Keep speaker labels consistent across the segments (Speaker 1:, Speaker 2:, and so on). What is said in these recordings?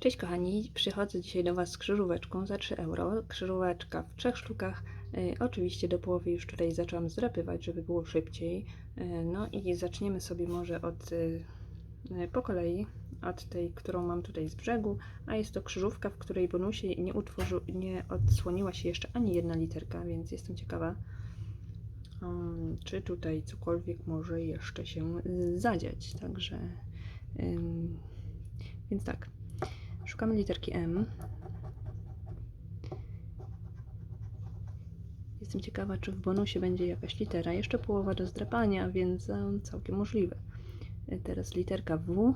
Speaker 1: Cześć kochani, przychodzę dzisiaj do Was z krzyżóweczką za 3 euro. Krzyżóweczka w trzech sztukach. Y, oczywiście do połowy już tutaj zaczęłam zdrapywać, żeby było szybciej. Y, no i zaczniemy sobie może od y, po kolei, od tej, którą mam tutaj z brzegu, a jest to krzyżówka, w której bonusie nie, utworzy, nie odsłoniła się jeszcze ani jedna literka, więc jestem ciekawa, um, czy tutaj cokolwiek może jeszcze się y, zadziać. Także, więc tak. Szukamy literki M. Jestem ciekawa, czy w bonusie będzie jakaś litera. Jeszcze połowa do zdrapania, więc e, całkiem możliwe. E, Teraz literka W.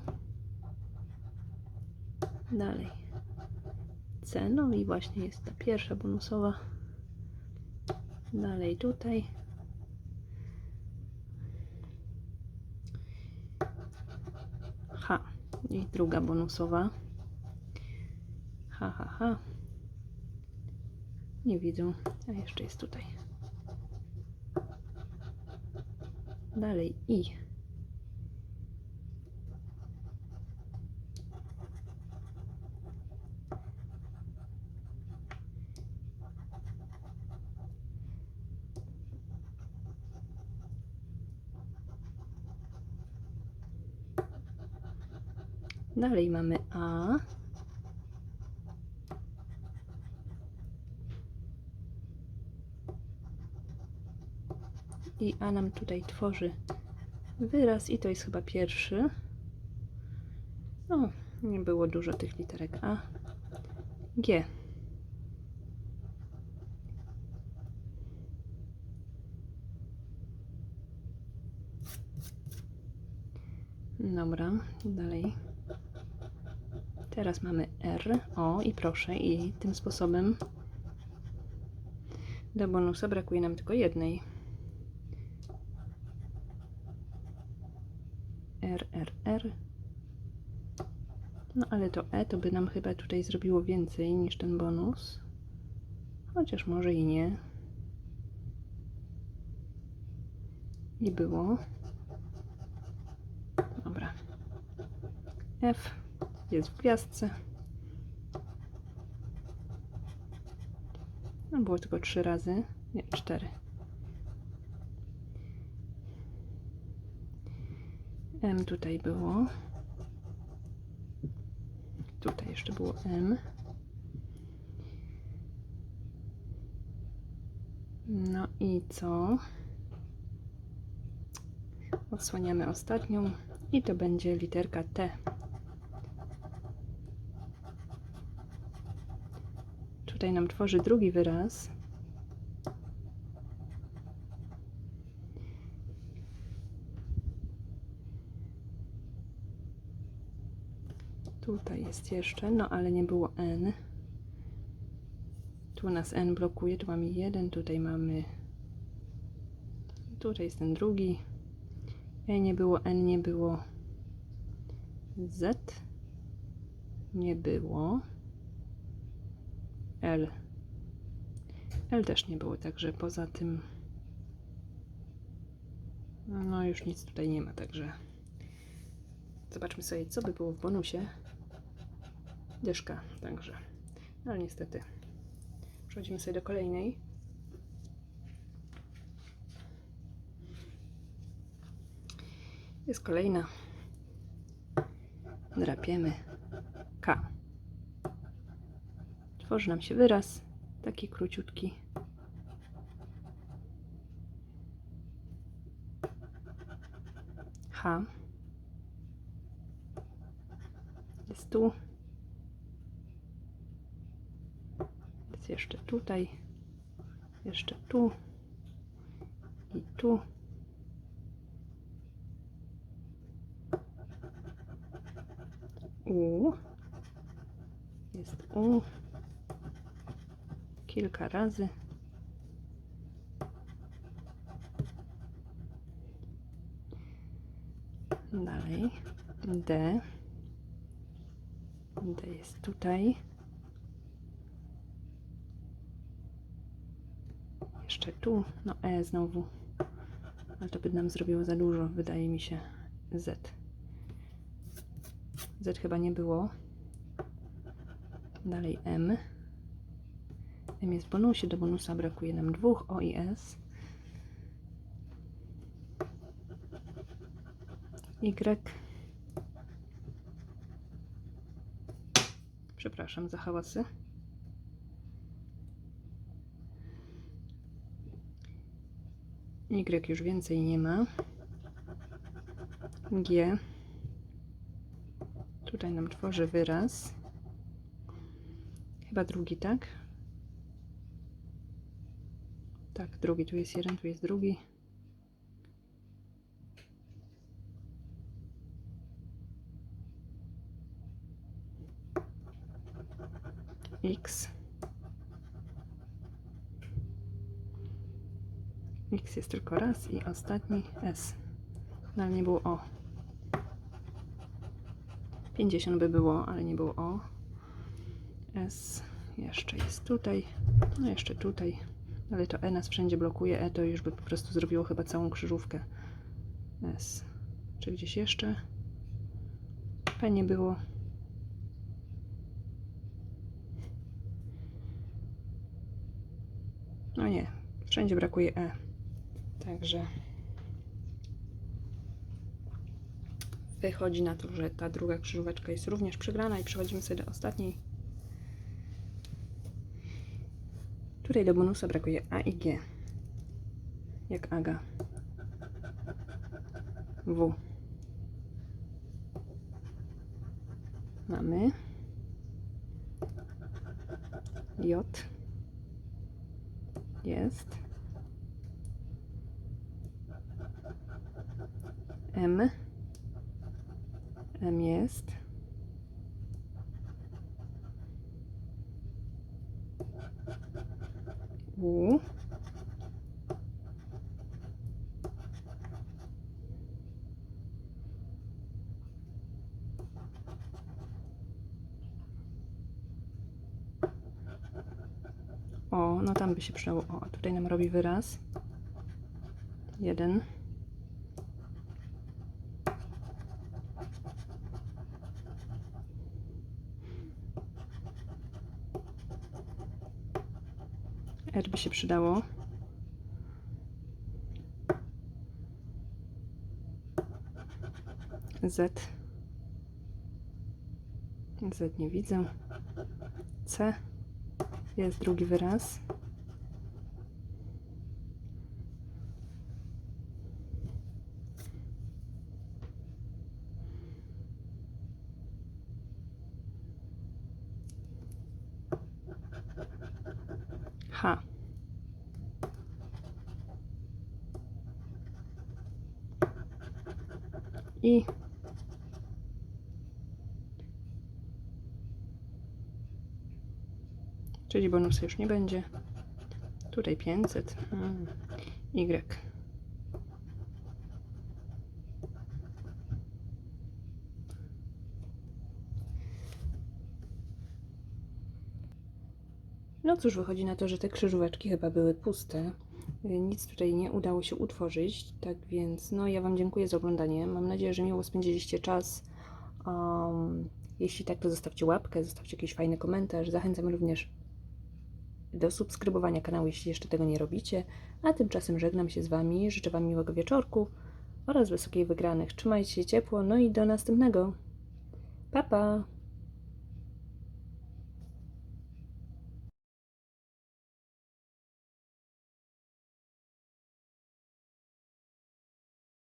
Speaker 1: Dalej. C. No i właśnie jest ta pierwsza bonusowa. Dalej tutaj. H. I druga bonusowa. Ha, ha. Nie widzę. A jeszcze jest tutaj. Dalej I. Dalej mamy A. I A nam tutaj tworzy wyraz i to jest chyba pierwszy. No, nie było dużo tych literek A. G. Dobra, dalej. Teraz mamy R. O, i proszę, i tym sposobem do bonusa brakuje nam tylko jednej. R, R, R. No ale to E to by nam chyba tutaj zrobiło więcej niż ten bonus. Chociaż może i nie. I było. Dobra. F jest w gwiazdce. No było tylko trzy razy. Nie, cztery. M tutaj było. Tutaj jeszcze było M. No i co? Odsłaniamy ostatnią i to będzie literka T. Tutaj nam tworzy drugi wyraz. Tutaj jest jeszcze, no ale nie było N. Tu nas N blokuje, tu mamy jeden, tutaj mamy. Tutaj jest ten drugi. E nie było, N nie było. Z nie było. L. L też nie było, także poza tym. No już nic tutaj nie ma, także. Zobaczmy sobie, co by było w bonusie. Dyszka, także. No ale niestety. Przechodzimy sobie do kolejnej. Jest kolejna. Drapiemy K. Tworzy nam się wyraz, taki króciutki. H. Jest tu. Jest jeszcze tutaj. Jeszcze tu. I tu. U. Jest U. Kilka razy. Dalej. D. D jest tutaj. Jeszcze tu. No E znowu. Ale to by nam zrobiło za dużo, wydaje mi się. Z. Z chyba nie było. Dalej M. M jest w bonusie, do bonusa brakuje nam dwóch O i S. Y. Przepraszam za hałasy. Y już więcej nie ma. G. Tutaj nam tworzy wyraz. Chyba drugi, tak? Tak, drugi. Tu jest jeden, tu jest drugi. X. X jest tylko raz i ostatni S. No ale nie było O. 50 by było, ale nie było O. S jeszcze jest tutaj. No jeszcze tutaj. Ale to E nas wszędzie blokuje. E to już by po prostu zrobiło chyba całą krzyżówkę. S. Czy gdzieś jeszcze? P nie było. No nie, wszędzie brakuje E. Także wychodzi na to, że ta druga krzyżóweczka jest również przegrana i przechodzimy sobie do ostatniej, której do bonusa brakuje A i G. Jak Aga. W. Mamy J. Jest. M. M jest. U. O, no tam by się przydało. O, tutaj nam robi wyraz. Jeden. R by się przydało. Z. Z nie widzę. C. Jest drugi wyraz. H. I czyli bonusa już nie będzie. Tutaj 500. Hmm. Y. No cóż, wychodzi na to, że te krzyżóweczki chyba były puste. Y, Nic tutaj nie udało się utworzyć, tak więc no ja Wam dziękuję za oglądanie. Mam nadzieję, że miło spędziliście czas. Um, jeśli tak, to zostawcie łapkę, zostawcie jakiś fajny komentarz. Zachęcam również do subskrybowania kanału, jeśli jeszcze tego nie robicie. A tymczasem żegnam się z Wami, życzę Wam miłego wieczorku oraz wysokiej wygranych. Trzymajcie się ciepło, no i do następnego. Pa, pa!